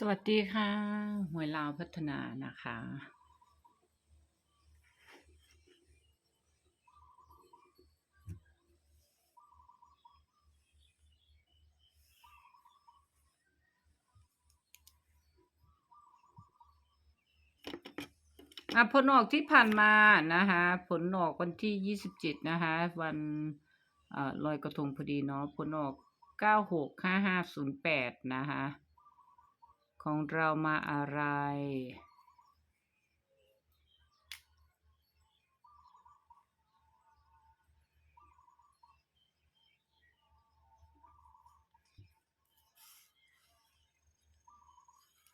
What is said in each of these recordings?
สวัสดีค่ะหวยลาวพัฒนานะคะ ผลออกที่ผ่านมานะคะ ผลออกวันที่ยี่สิบเจ็ดนะคะ วันอลอยกระทงพอดีเนาะผลออกเก้าหกห้าห้าศูนย์แปดนะคะ ของเรามาอะไร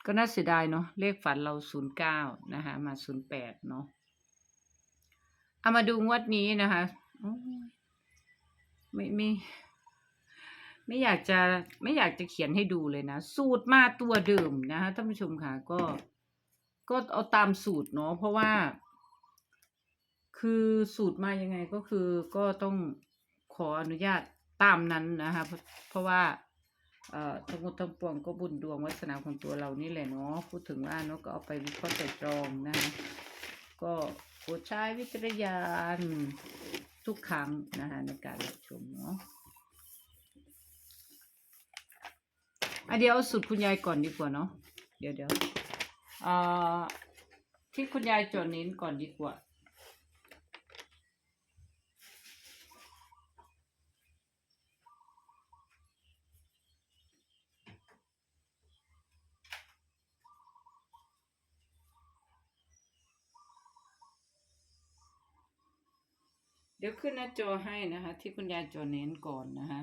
ก็น่าเสียดายเนาะเลขฝันเราศูนย์เก้านะคะมาศูนย์แปดเนาะเอามาดูงวดนี้นะคะไม่ไม่ ไม่อยากจะไม่อยากจะเขียนให้ดูเลยนะ สูตรมาตัวเดิมนะคะท่านผู้ชมค่ะก็ก็เอาตามสูตรเนาะเพราะว่า คือสูตรมายังไงก็คือก็ต้องขออนุญาตตามนั้นนะคะเพราะเพราะว่าเอ่อทั้งหมดทั้งปวงก็บุญดวงวาสนาของตัวเรานี่แหละเนาะพูดถึงว่าเนาะก็เอาไปวิเคราะห์ไตร่ตรองนะคะก็โปรดใช้วิจารณญาณทุกครั้งนะคะในการรับชมเนาะ อะเดี๋ยวเอาสุดคุณยายก่อนดีกว่าเนาะเดี๋ยวเดี๋ยวอ่อที่คุณยายจดเน้นก่อนดีกว่าเดี๋ยวขึ้นหน้าจอให้นะคะ ที่คุณยายจอเน้นก่อนนะคะ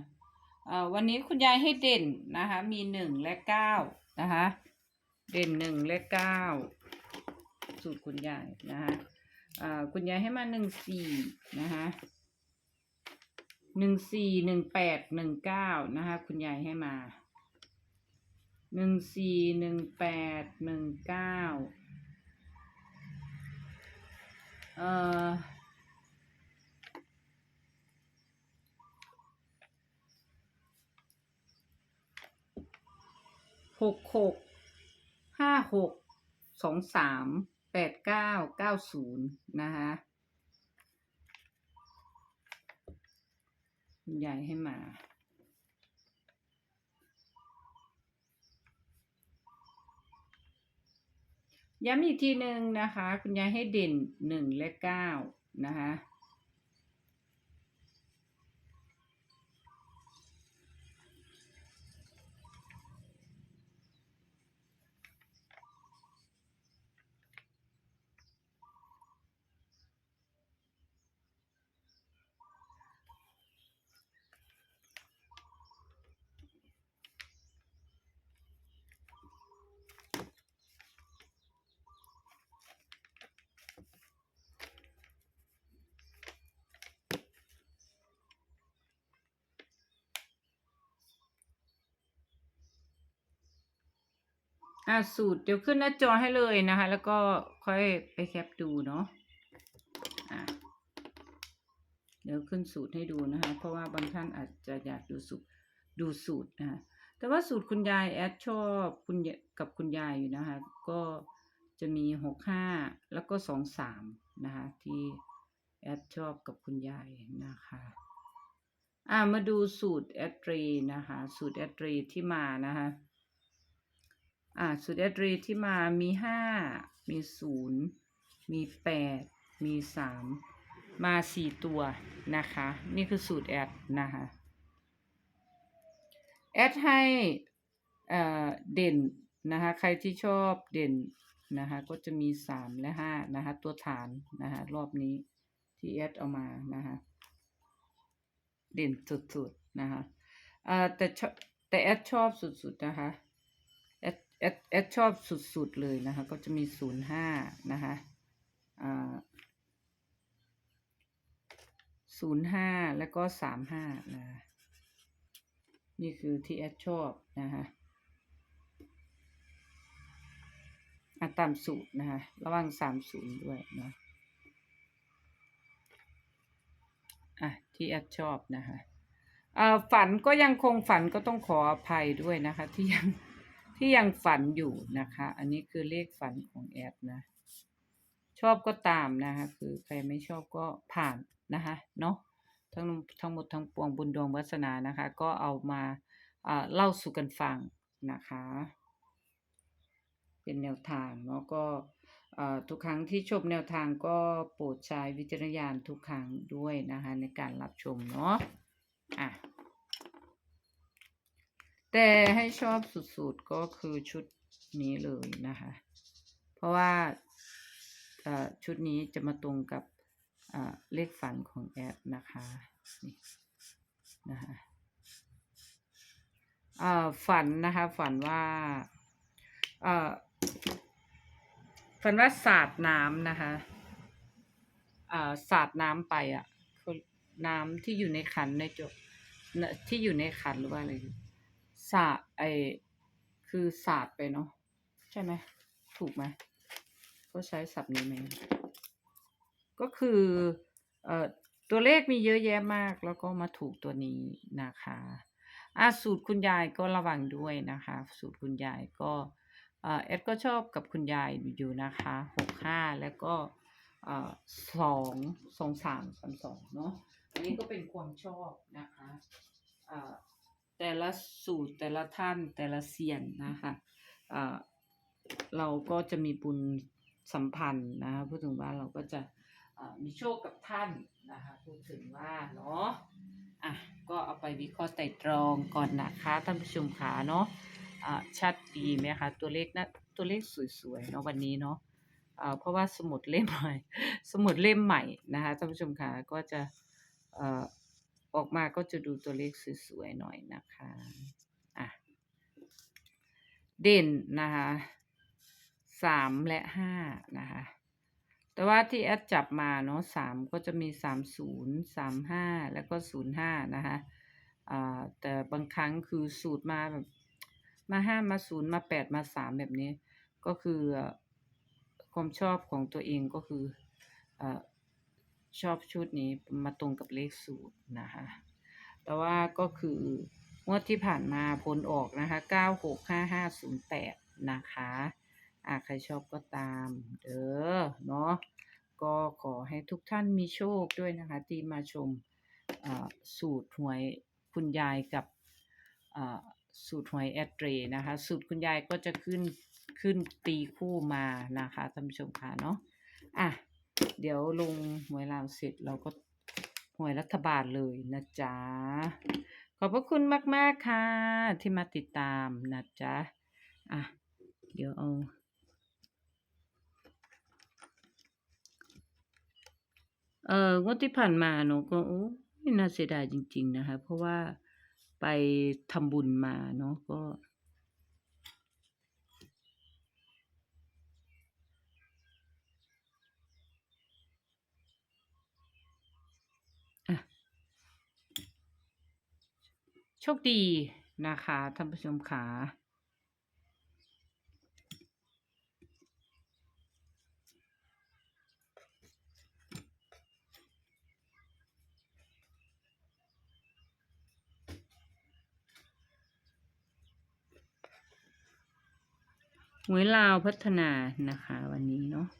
วันนี้คุณยายให้เด่นนะคะ มีหนึ่งและเก้านะคะ เด่นหนึ่งและเก้าสูตรคุณยายนะคะเออคุณยายให้มาหนึ่งสี่นะคะหนึ่งสี่หนึ่งแปดหนึ่งเก้านะคะ คุณยายให้มาหนึ่งสี่หนึ่งแปดหนึ่งเก้าเอ่อ หกหกห้าหกสองสามแปดเก้าเก้าศูนย์นะคะคุณยายให้มาย้ำอีกทีหนึ่งนะคะ คุณยายให้เด่นหนึ่งและเก้านะคะ อ่าสูตรเดี๋ยวขึ้นหน้าจอให้เลยนะคะ แล้วก็ค่อยไปแคปดูเนาะอะเดี๋ยวขึ้นสูตรให้ดูนะคะ เพราะว่าบางท่านอาจจะอยากดูสูตรดูสูตรนะคะแต่ว่าสูตรคุณยายแอดชอบคุณกับคุณยายอยู่นะคะ ก็จะมีหกห้าแล้วก็สองสามนะคะที่แอดชอบกับคุณยายนะคะอ่ามาดูสูตรแอดรีนะคะ สูตรแอดรีที่มานะคะ อ่าสูตรแอดรีที่มามีห้ามีศูนย์มีแปดมีสามมาสี่ตัวนะคะ นี่คือสูตรแอดนะคะแอดให้เอ่อเด่นนะคะใครที่ชอบเด่นนะคะก็จะมีสามและห้านะคะตัวฐานนะคะรอบนี้ที่แอดเอามานะคะเด่นสุดๆนะคะเอ่อแต่ชอบแต่แอดชอบสุดๆนะคะ แอดแอดชอบสุด ๆ เลยนะคะ ก็จะมีศูนย์ห้านะคะอ่าศูนย์ห้าแล้วก็สามห้านะนี่คือที่แอดชอบนะคะอะตามสูตรนะคะ ระวังสามศูนย์ด้วยนะอะที่แอดชอบนะคะฝันก็ยังคงฝันก็ต้องขออภัยด้วยนะคะ ที่ยัง ที่ยังฝันอยู่นะคะ อันนี้คือเลขฝันของแอดนะ ชอบก็ตามนะคะ คือใครไม่ชอบก็ผ่านนะคะเนาะทั้งทั้งหมดทั้งปวงบุญดวงวาสนานะคะ ก็เอามาเล่าสู่กันฟังนะคะ เป็นแนวทางเนาะก็ทุกครั้งที่ชมแนวทางก็โปรดใช้วิจารณญาณทุกครั้งด้วยนะคะในการรับชมเนาะอะ แต่ให้ชอบสุดๆก็คือชุดนี้เลยนะคะ เพราะว่าชุดนี้จะมาตรงกับเลขฝันของแอดนะคะนี่นะคะฝันนะคะฝันว่าฝันว่าสาดน้ำนะคะสาดน้ำไปอะน้ำที่อยู่ในขันในจกน่ะที่อยู่ในขันหรือว่าอะไร ศาสาดไอคือศาสาดไปเนาะใช่ไหมถูกไหมก็ใช้ศัพท์นี้ไหมก็คือเอ่อตัวเลขมีเยอะแยะมาก แล้วก็มาถูกตัวนี้นะคะอะสูตรคุณยายก็ระวังด้วยนะคะ สูตรคุณยายก็เอ่อเอดก็ชอบกับคุณยายอยู่นะคะหกห้าแล้วก็เออสองสองสามสามสองเนาะอันนี้ก็เป็นความชอบนะคะ แต่ละสูตรแต่ละท่านแต่ละเซียนนะคะเอ่อเราก็จะมีบุญสัมพันธ์นะคะพูดถึงว่าเราก็จะมีโชคกับท่านนะคะพูดถึงว่าเนาะอะก็เอาไปวิเคราะห์ไตร่ตรองก่อนนะคะท่านผู้ชมขาเนาะอะชัดดีไหมคะตัวเลขนะตัวเลขสวยๆเนาะวันนี้เนาะเอ่อเพราะว่าสมุดเล่มใหม่ สมุดเล่มใหม่นะคะท่านผู้ชมขาก็จะเอ่อ ออกมาก็จะดูตัวเลขสวยๆหน่อยนะคะอะเด่นนะคะสามและห้านะคะแต่ว่าที่แอดจับมาเนาะสามก็จะมีสามศูนย์สามห้าแล้วก็ศูนย์ห้านะคะอ่าแต่บางครั้งคือสูตรมาแบบมาห้ามาศูนย์มาแปดมาสามแบบนี้ ก็คือความชอบของตัวเองก็คือเออ ชอบชุดนี้มาตรงกับเลขสูตรนะคะ แต่ว่าก็คืองวดที่ผ่านมาผลออกนะคะเก้าหกห้าห้าศูนย์แปดนะคะอ่าใครชอบก็ตามเด้อเนาะก็ขอให้ทุกท่านมีโชคด้วยนะคะ ที่มาชมสูตรหวยคุณยายกับสูตรหวยแอดเรนะคะ สูตรคุณยายก็จะขึ้นขึ้นตีคู่มานะคะท่านผู้ชมค่ะเนาะอะ เดี๋ยวลงหวยลาวเสร็จเราก็หวยรัฐบาลเลยนะจ๊ะ ขอบพระคุณมาก ๆ ค่ะ ที่มาติดตามนะจ๊ะ อะ เดี๋ยวเอาเอ่องวดที่ผ่านมาเนอะก็โอ้น่าเสียดายจริง ๆ นะคะ เพราะว่าไปทำบุญมาเนาะก็ โชคดีนะคะท่านผู้ชมขาหวยลาวพัฒนานะคะวันนี้เนาะ